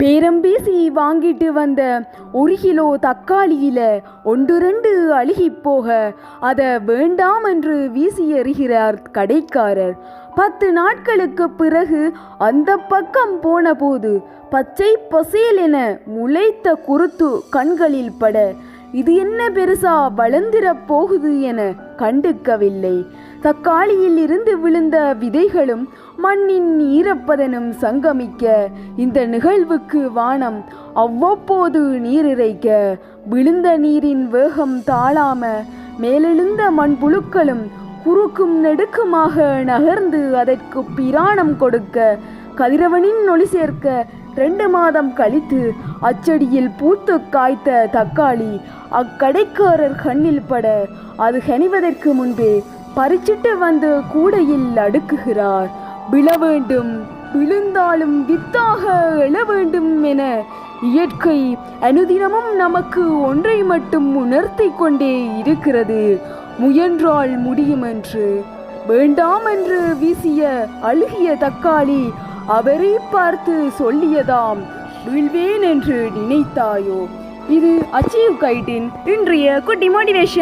பேரம் பேசி வாங்கிட்டு வந்த ஒரு கிலோ தக்காளியில ஒன்று ரெண்டு அழுகி போக அதை வேண்டாம் என்று வீசி எறிகிறார் கடைக்காரர். பத்து நாட்களுக்கு பிறகு அந்த பக்கம் போனபோது பச்சை பசேல் என முளைத்த குருத்து கண்களில் பட இது என்ன பெருசா வளர்ந்திரப் போகுது என கண்டுக்கவில்லை. தக்காளியில் இருந்து விழுந்த விதைகளும் மண்ணின் ஈரப்பதனும் சங்கமிக்க இந்த நிகழ்வுக்கு வானம் அவ்வப்போது நீரிறைக்க. விழுந்த நீரின் வேகம் தாழாம மேலெழுந்த மண்புழுக்களும் குறுக்கும் நெடுக்குமாக நகர்ந்து அதற்கு பிராணம் கொடுக்க கதிரவனின் ஒளி சேர்க்க ரெண்டு மாதம் கழித்து அச்சடியில் பூத்து காய்த்த தக்காளி அக்கடைக்காரர் கண்ணில் பட. அது கனிவதற்கு முன்பே பறிச்சிட்டு வந்து கூடையில் அடுக்குகிறார். விழ வேண்டும் விழுந்தாலும் வித்தாக எழ வேண்டும் என இயற்கை அனுதினமும் நமக்கு ஒன்றை மட்டும் உணர்த்தி கொண்டே இருக்கிறது. முயன்றால் முடியும் என்று வேண்டாம் என்று வீசிய அழுகிய தக்காளி அவரை பார்த்து சொல்லியதாம் வீழ்வேன் என்று நினைத்தாயோ? இது அச்சீவ் கைட்டின் இன்றைய குட்டி மோட்டிவேஷன்.